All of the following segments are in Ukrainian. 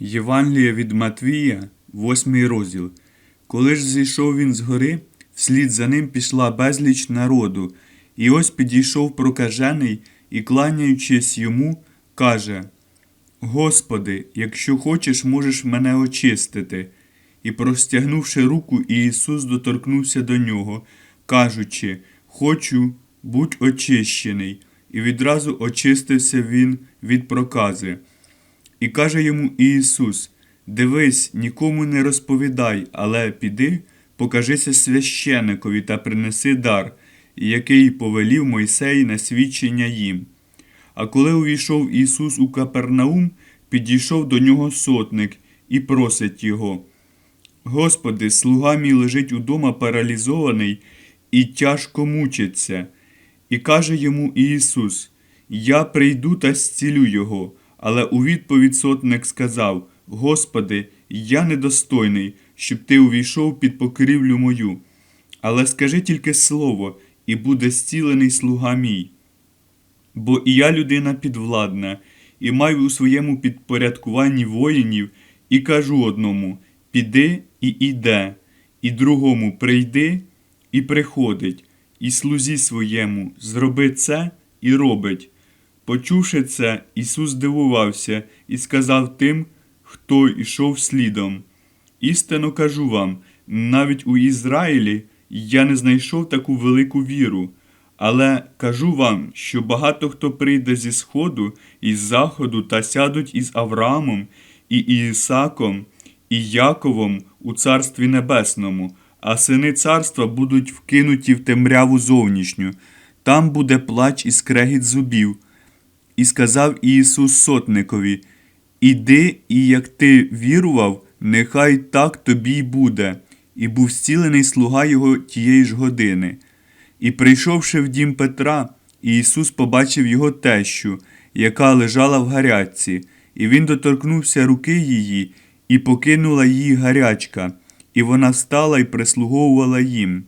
Євангелія від Матвія, 8 розділ. Коли ж зійшов він з гори, вслід за ним пішла безліч народу, і ось підійшов прокажений і, кланяючись йому, каже: Господи, якщо хочеш, можеш мене очистити. І, простягнувши руку, Ісус доторкнувся до нього, кажучи: Хочу, будь очищений. І відразу очистився він від прокази. І каже йому Ісус: Дивись, нікому не розповідай, але піди, покажися священикові та принеси дар, який повелів Мойсей на свідчення їм. А коли увійшов Ісус у Капернаум, підійшов до нього сотник і просить його. Господи, слуга мій лежить удома паралізований і тяжко мучиться. І каже йому Ісус: Я прийду та зцілю його. Але у відповідь сотник сказав: Господи, я недостойний, щоб ти увійшов під покрівлю мою. Але скажи тільки слово, і буде зцілений слуга мій. Бо і я людина підвладна, і маю у своєму підпорядкуванні воїнів, і кажу одному: піди і іде, і другому прийди і приходить, і слузі своєму зроби це і робить. Почувши це, Ісус здивувався і сказав тим, хто йшов слідом. Істинно кажу вам, навіть у Ізраїлі я не знайшов таку велику віру, але кажу вам, що багато хто прийде зі сходу і з заходу та сядуть із Авраамом, і Ісаком, і Яковом у Царстві Небесному, а сини царства будуть вкинуті в темряву зовнішню. Там буде плач і скрегіт зубів. І сказав Ісус сотникові: Іди, і як ти вірував, нехай так тобі й буде, і був зцілений слуга його тієї ж години. І прийшовши в дім Петра, Ісус побачив його тещу, яка лежала в гарячці, і він доторкнувся руки її, і покинула її гарячка, і вона встала і прислуговувала їм.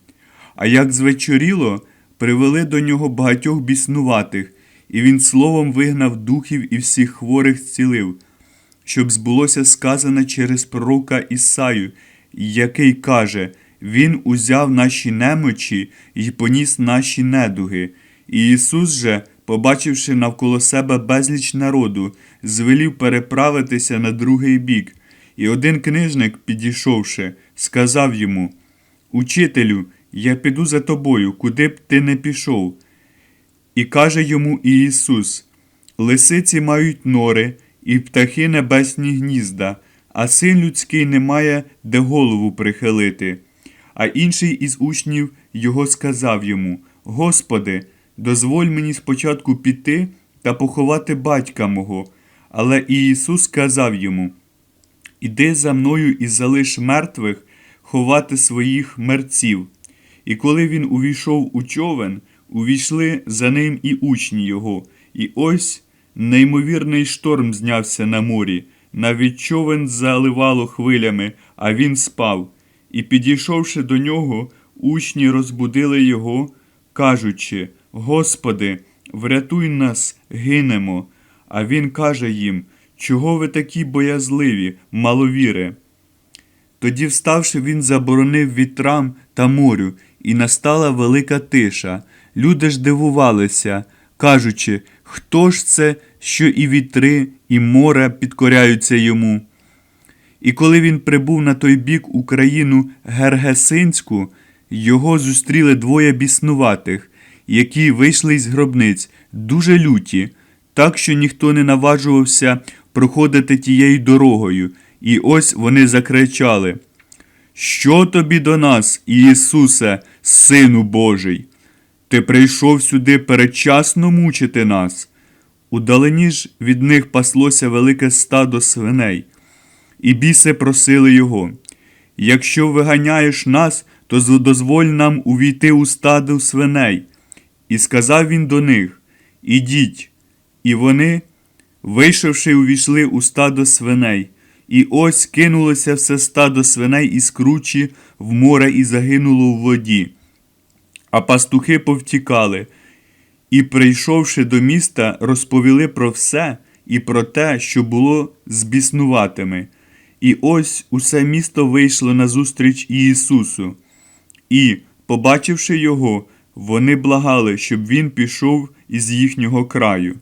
А як звечоріло, привели до нього багатьох біснуватих, і він словом вигнав духів і всіх хворих зцілив, щоб збулося сказане через пророка Ісаю, який каже: Він узяв наші немочі і поніс наші недуги. І Ісус же, побачивши навколо себе безліч народу, звелів переправитися на другий бік. І один книжник, підійшовши, сказав йому: Учителю, я піду за тобою, куди б ти не пішов. І каже йому Ісус: Лисиці мають нори, і птахи небесні гнізда, а син людський не має де голову прихилити. А інший із учнів його сказав йому: Господи, дозволь мені спочатку піти та поховати батька мого. Але Ісус сказав йому: Іди за мною і залиш мертвих ховати своїх мерців. І коли він увійшов у човен, увійшли за ним і учні його, і ось неймовірний шторм знявся на морі, навіть човен заливало хвилями, а він спав. І, підійшовши до нього, учні розбудили його, кажучи: Господи, врятуй нас, гинемо. А він каже їм, чого ви такі боязливі, маловіри? Тоді, вставши, він заборонив вітрам та морю, і настала велика тиша. Люди ж дивувалися, кажучи, хто ж це, що і вітри, і море підкоряються йому. І коли він прибув на той бік у країну Гергесинську, його зустріли двоє біснуватих, які вийшли із гробниць, дуже люті, так що ніхто не наважувався проходити тією дорогою, і ось вони закричали: Що тобі до нас, Ісусе, Сину Божий? Ти прийшов сюди передчасно мучити нас. Удалині ж від них паслося велике стадо свиней, і біси просили його. Якщо виганяєш нас, то дозволь нам увійти у стадо свиней. І сказав він до них: Ідіть. І вони, вийшовши, увійшли у стадо свиней. І ось кинулося все стадо свиней із кручі в море і загинуло в воді. А пастухи повтікали, і, прийшовши до міста, розповіли про все і про те, що було з біснуватими. І ось усе місто вийшло назустріч Ісусу. І, побачивши його, вони благали, щоб він пішов із їхнього краю.